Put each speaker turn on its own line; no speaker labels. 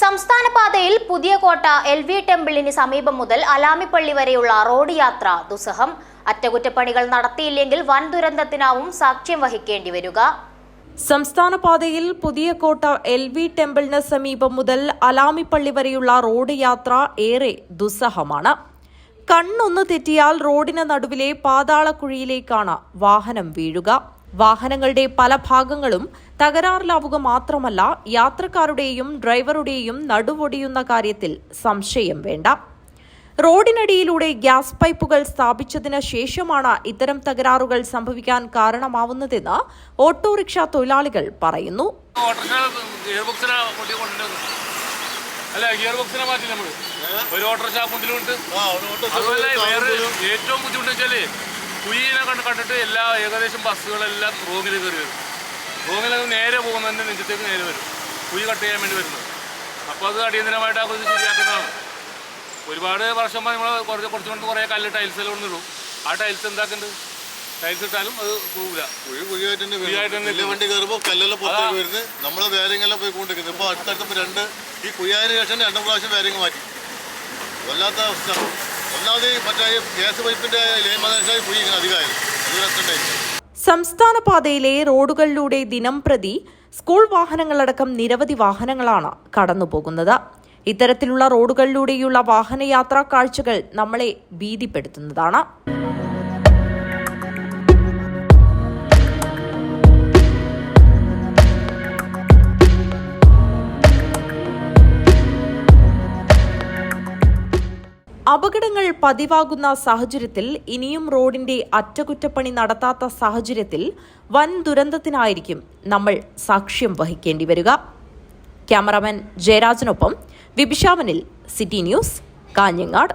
സംസ്ഥാന പാതയിൽ പുതിയ കോട്ട എൽ വി ടെമ്പിളിന് സമീപം മുതൽ അലാമിപ്പള്ളി വരെയുള്ള റോഡ് യാത്ര ദുസ്സഹം. അറ്റകുറ്റപ്പണികൾ നടത്തിയില്ലെങ്കിൽ വൻ ദുരന്തത്തിനാവും സാക്ഷ്യം വഹിക്കേണ്ടി വരിക.
സംസ്ഥാന പാതയിൽ പുതിയ കോട്ട എൽ വി ടെമ്പിളിന് സമീപം മുതൽ അലാമിപ്പള്ളി വരെയുള്ള റോഡ് യാത്ര ഏറെ ദുസ്സഹമാണ്. കണ്ണൊന്ന് തെറ്റിയാൽ റോഡിന് നടുവിലെ പാതാളക്കുഴിയിലേക്കാണ് വാഹനം വീഴുക. വാഹനങ്ങളുടെ പല ഭാഗങ്ങളും തകരാറിലാവുക മാത്രമല്ല യാത്രക്കാരുടെയും ഡ്രൈവറുടെയും നടുവൊടിയുന്ന കാര്യത്തിൽ സംശയം വേണ്ട. റോഡിനടിയിലൂടെ ഗ്യാസ് പൈപ്പുകൾ സ്ഥാപിച്ചതിന് ശേഷമാണ് ഇത്തരം തകരാറുകൾ സംഭവിക്കാൻ കാരണമാവുന്നതെന്ന് ഓട്ടോറിക്ഷ തൊഴിലാളികൾ പറയുന്നു.
അല്ല ഗിയർ ബോക്സിനെ മാറ്റി നമ്മൾ ഒരു ഓട്ടോറിക്ഷ മുന്നിലുണ്ട് അതുപോലെ വേറെ ഏറ്റവും ബുദ്ധിമുട്ട് വെച്ചാൽ കുയ്യിനെ കണ്ട് കണ്ടിട്ട് എല്ലാ ഏകദേശം ബസ്സുകളെല്ലാം റോങ്ങിൽ കയറി വരും. റോങ്ങിൽ നേരെ പോകുന്നതിന്റെ നെഞ്ചത്തേക്ക് നേരെ വരും. കുഴി കട്ട് ചെയ്യാൻ വേണ്ടി വരുന്നത്. അപ്പോൾ അത് അടിയന്തരമായിട്ട് കുഴി ശരിയാക്കുന്നതാണ്. ഒരുപാട് വർഷം നമ്മൾ കുറച്ച് കുറച്ച് കൊണ്ട് കുറേ കല്ല് ടൈൽസ് എല്ലാം കൊണ്ടിടും. ആ ടൈൽസ് എന്താക്കുന്നുണ്ട് ടൈൽസ് ഇട്ടാലും അത് പോകില്ല
കുഴി കുഴിയായിട്ട് തന്നെ
കുഴിയായിട്ട്
വരുന്നത്.
തന്നെ
വലിയ വണ്ടി കയറുമ്പോൾ കല്ലെല്ലാം പുറത്തേക്ക് വരുന്നത്. നമ്മളെ വേരങ്ങളെല്ലാം പോയി കൊണ്ടിരിക്കുന്നത്. ഇപ്പോൾ അടുത്തടുത്ത് രണ്ട് ഈ കുഴിയായതിനു ശേഷം രണ്ടും പ്രാവശ്യം വേരങ്ങൾ മാറ്റി. വല്ലാത്ത അവസ്ഥ. ഒന്നാമത് മറ്റേ ഗ്യാസ് പൈപ്പിന്റെ ലൈൻ വന്നതിന്
സംസ്ഥാന പാതയിലെ റോഡുകളിലൂടെ ദിനം പ്രതി സ്കൂൾ വാഹനങ്ങളടക്കം നിരവധി വാഹനങ്ങളാണ് കടന്നുപോകുന്നത്. ഇത്തരത്തിലുള്ള റോഡുകളിലൂടെയുള്ള വാഹനയാത്രാ കാഴ്ചകൾ നമ്മളെ ഭീതിപ്പെടുത്തുന്നതാണ്. അപകടങ്ങൾ പതിവാകുന്ന സാഹചര്യത്തിൽ ഇനിയും റോഡിന്റെ അറ്റകുറ്റപ്പണി നടത്താത്ത സാഹചര്യത്തിൽ വൻ ദുരന്തത്തിനായിരിക്കും നമ്മൾ സാക്ഷ്യം വഹിക്കേണ്ടി വരിക. ക്യാമറാമാൻ ജയരാജനൊപ്പം വിഭിഷാവനിൽ സിറ്റി ന്യൂസ് കാഞ്ഞങ്ങാട്.